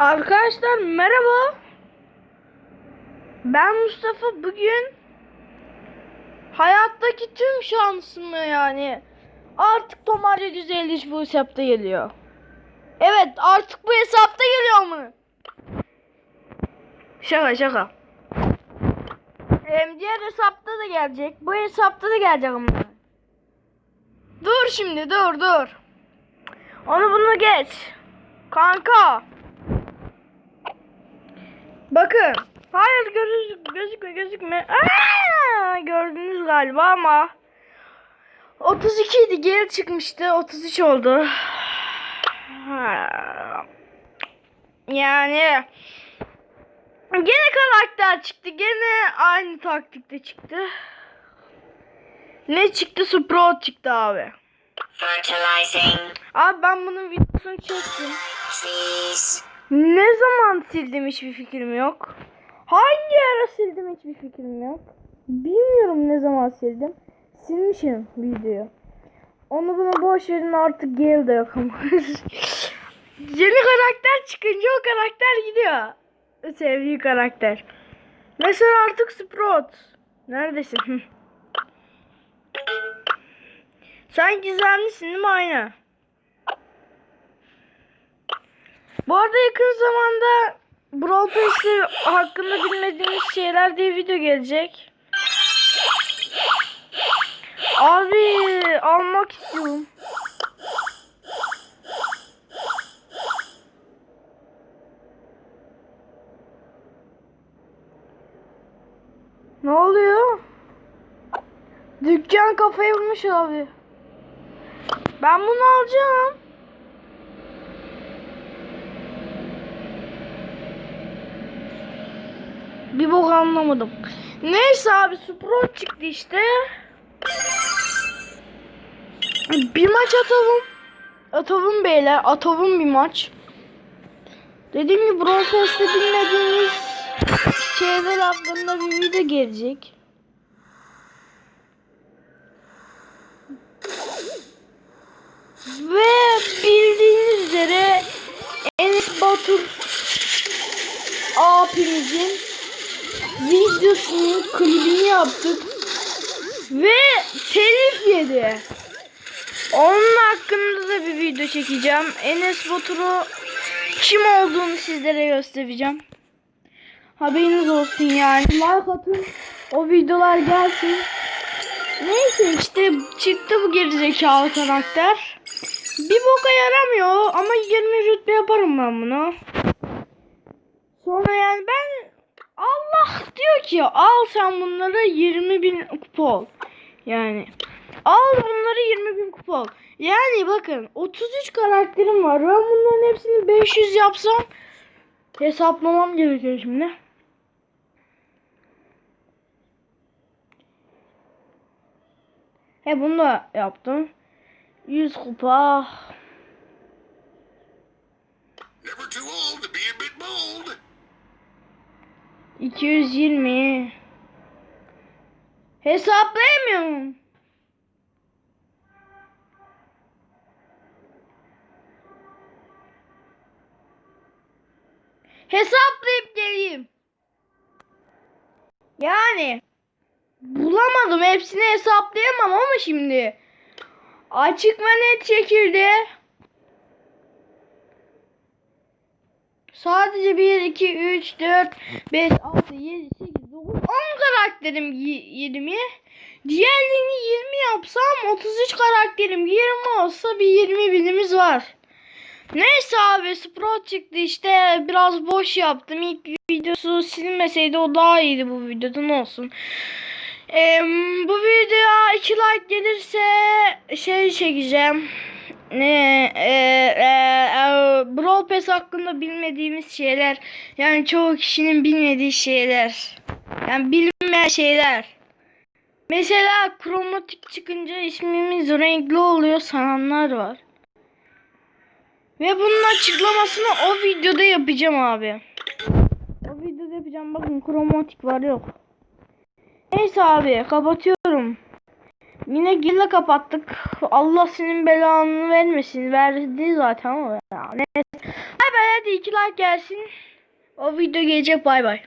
Arkadaşlar merhaba. Ben Mustafa bugün hayattaki tüm şansımı yani artık Tomarya 153 bu hesapta geliyor. Evet artık bu hesapta geliyor mu? Şaka şaka. Hem diğer hesapta da gelecek. Bu hesapta da gelecek ama. Dur şimdi dur dur. Onu bunu geç. Kanka. Bakın. Hayır göz, gözükme gözükme. Aa, gördünüz galiba ama 32 idi geri çıkmıştı 33 oldu. Yani gene karakter çıktı. Gene aynı taktikte çıktı. Ne çıktı? Sprout çıktı abi. Fertilizing Abi ben bunun videosunu çektim. trees. Ne zaman sildim hiçbir fikrim yok. Hangi ara sildim hiçbir fikrim yok. Bilmiyorum ne zaman sildim. Silmişim videoyu. Onu bunu boş verin artık gel de yok ama. Yeni karakter çıkınca o karakter gidiyor. Sevdiği karakter. Mesela artık Sprout. Neredesin? Sen gizemlisin değil mi? Aynen. Bu arada yakın zamanda Brawl Pass'te hakkında bilmediğimiz şeyler diye video gelecek. Abi almak istiyorum. Ne oluyor? Dükkan kafayı vurmuş abi. Ben bunu alacağım. Bir bok anlamadım. Neyse abi Sprout çıktı işte. Bir maç atalım. Atalım beyler. Atalım bir maç. Dediğim gibi Brawl bilmediğimiz şeyler hakkında bir video gelecek. Ve bildiğiniz üzere Enes Batur abimizin videosunu, klibini yaptık. Ve telif yedi. Onun hakkında da bir video çekeceğim. Enes Batur'u kim olduğunu sizlere göstereceğim. Haberiniz olsun yani. Like atın. O videolar gelsin. Neyse işte çıktı bu gerizekalı karakter. Bir boka yaramıyor ama 20 rütbe yaparım ben bunu. Sonra yani ben Allah diyor ki al sen bunları 20 bin kupa ol. Yani al bunları 20 bin kupa ol. Yani bakın 33 karakterim var. Ben bunların hepsini 500 yapsam hesaplamam gerekiyor şimdi. He bunu da yaptım. 100 kupa. 220. Hesaplayamıyorum. Hesaplayıp geleyim. Yani bulamadım. Hepsini hesaplayamam ama şimdi. Açık ve net şekilde Sadece 1, 2, 3, 4, 5, 6, 7, 8, 9, 10 karakterim 20. Diğerlerini 20 yapsam 33 karakterim 20 olsa bir 20 binimiz var. Neyse abi Sprout çıktı işte biraz boş yaptım. İlk videosu silinmeseydi o daha iyiydi bu videodan olsun. Eee, bu videoya 2 like gelirse şey çekeceğim. Ne e, e, e, Brawl Pass hakkında bilmediğimiz şeyler. Yani çoğu kişinin bilmediği şeyler. Yani bilinmeyen şeyler. Mesela kromatik çıkınca ismimiz renkli oluyor sananlar var. Ve bunun açıklamasını o videoda yapacağım abi. O videoda yapacağım. Bakın kromatik var yok. Neyse abi kapatıyorum. Yine gille kapattık. Allah senin belanı vermesin. Verdi zaten ama ya. Neyse. Bay bay Hadi iki like gelsin. O video gelecek bay bay.